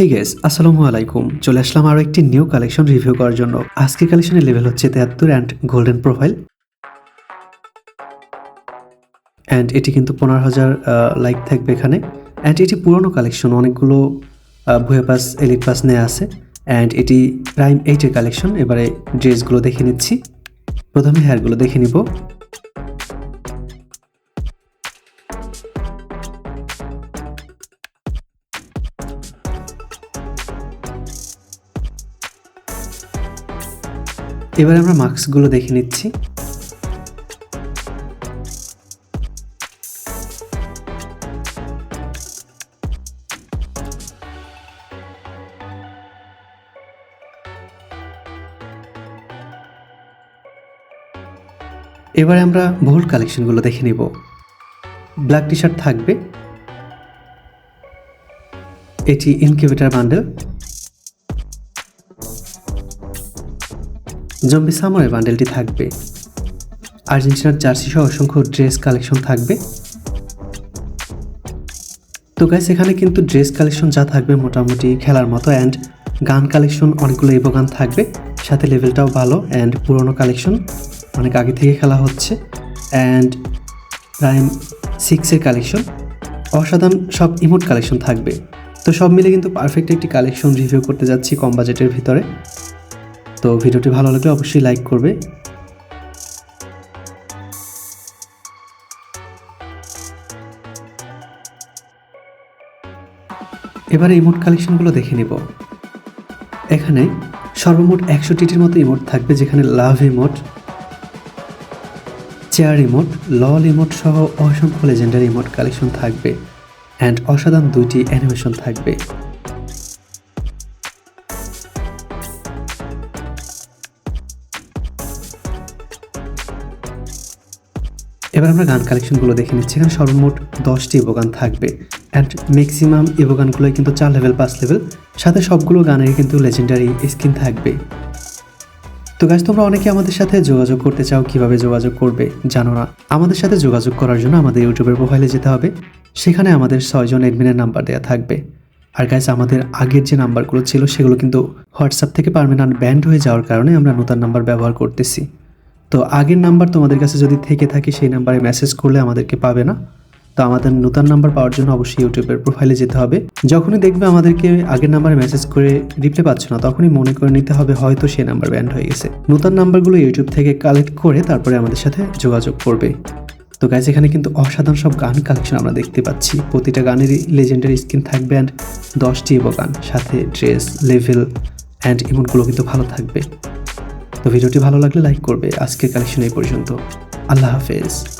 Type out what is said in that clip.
হে guess আসসালামু আলাইকুম। চলে আসলাম আরও একটি নিউ কালেকশন রিভিউ করার জন্য। আজকের কালেকশনের লেভেল হচ্ছে তেহাত্তর অ্যান্ড গোল্ডেন প্রোফাইল অ্যান্ড এটি কিন্তু পনেরো হাজার লাইক থাকবে এখানে। অ্যান্ড এটি পুরনো কালেকশন অনেকগুলো ভুয়া পাস এলিট পাস নেওয়া আছে। অ্যান্ড এটি প্রাইম এইটের কালেকশন এবারে ড্রেসগুলো দেখে নিচ্ছি। প্রথমে হেয়ারগুলো দেখে নিব। এবার আমরা মার্কসগুলো দেখে নিচ্ছি। এবারে আমরা ভুল কালেকশনগুলো দেখে নিব। ব্ল্যাক টি শার্ট থাকবে। এটি ইনকিউবেটার বান্ডেল জম্বি সামরের বান্ডেলটি থাকবে। আর্জেন্টিনার জার্সি সহ অসংখ্য ড্রেস কালেকশন থাকবে। তো গাইস এখানে কিন্তু ড্রেস কালেকশন যা থাকবে মোটামুটি খেলার মতো অ্যান্ড গান কালেকশন অনেকগুলো এভো গান থাকবে। সাথে লেভেলটাও ভালো অ্যান্ড পুরনো কালেকশন অনেক আগে থেকে খেলা হচ্ছে। অ্যান্ড প্রাইম সিক্সের কালেকশন অসাধারণ সব ইমোট কালেকশন থাকবে। তো সব মিলে কিন্তু পারফেক্ট একটি কালেকশন রিভিউ করতে যাচ্ছি কম বাজেটের ভিতরে। তো ভিডিওটি ভালো লাগলে অবশ্যই লাইক করবে। এবারে ইমোট কালেকশনগুলো দেখে নিব। এখানে সর্বমোট একশো টিটির মতো ইমোট থাকবে, যেখানে love emote chair emote LOL emote সহ অসংখ্য লেজেন্ডারি ইমোট কালেকশন থাকবে। অ্যান্ড অসাধারণ দুইটি অ্যানিমেশন থাকবে। এবার আমরা গান কালেকশনগুলো দেখে নিচ্ছি। এখানে সর্বমোট দশটি ইভোগান থাকবে। অ্যান্ড ম্যাক্সিমাম ইভোগানগুলোই কিন্তু চার লেভেল পাঁচ লেভেল সাথে সবগুলো গানের কিন্তু লেজেন্ডারি স্কিন থাকবে। তো গাছ তোমরা অনেকে আমাদের সাথে যোগাযোগ করতে চাও, কীভাবে যোগাযোগ করবে জানো না? আমাদের সাথে যোগাযোগ করার জন্য আমাদের ইউটিউবের প্রোফাইলে যেতে হবে। সেখানে আমাদের ছয়জন অ্যাডমিনের নাম্বার দেওয়া থাকবে। আর গাইজ আমাদের আগের যে নাম্বারগুলো ছিল, সেগুলো কিন্তু হোয়াটসঅ্যাপ থেকে পারমানেন্ট ব্যান্ড হয়ে যাওয়ার কারণে আমরা নতুন নাম্বার ব্যবহার করতেছি। তো আগের নাম্বার তোমাদের কাছে যদি থেকে থাকে, সেই নাম্বারে মেসেজ করলে আমাদেরকে পাবে না। তো আমাদের নতুন নাম্বার পাওয়ার জন্য অবশ্যই ইউটিউবের প্রোফাইলে যেতে হবে। যখনই দেখবে আমাদেরকে আগের নাম্বারে মেসেজ করে রিপ্লাই পাচ্ছ না, তখনই মনে করে নিতে হবে হয়তো সেই নাম্বার ব্যান্ড হয়ে গেছে। নতুন নাম্বারগুলো ইউটিউব থেকে কালেক্ট করে তারপরে আমাদের সাথে যোগাযোগ করবে। তো গাইজ এখানে কিন্তু অসাধারণ সব গান কালেকশন আমরা দেখতে পাচ্ছি। প্রতিটা গানেরই লেজেন্ডারি স্কিন থাকবে অ্যান্ড দশটি ইভো গান, সাথে ড্রেস লেভেল অ্যান্ড ইমোটগুলো কিন্তু ভালো থাকবে। তো ভিডিওটি ভালো লাগলে লাইক করবে। আজকের কালেকশন এই পর্যন্ত। আল্লাহ হাফেজ।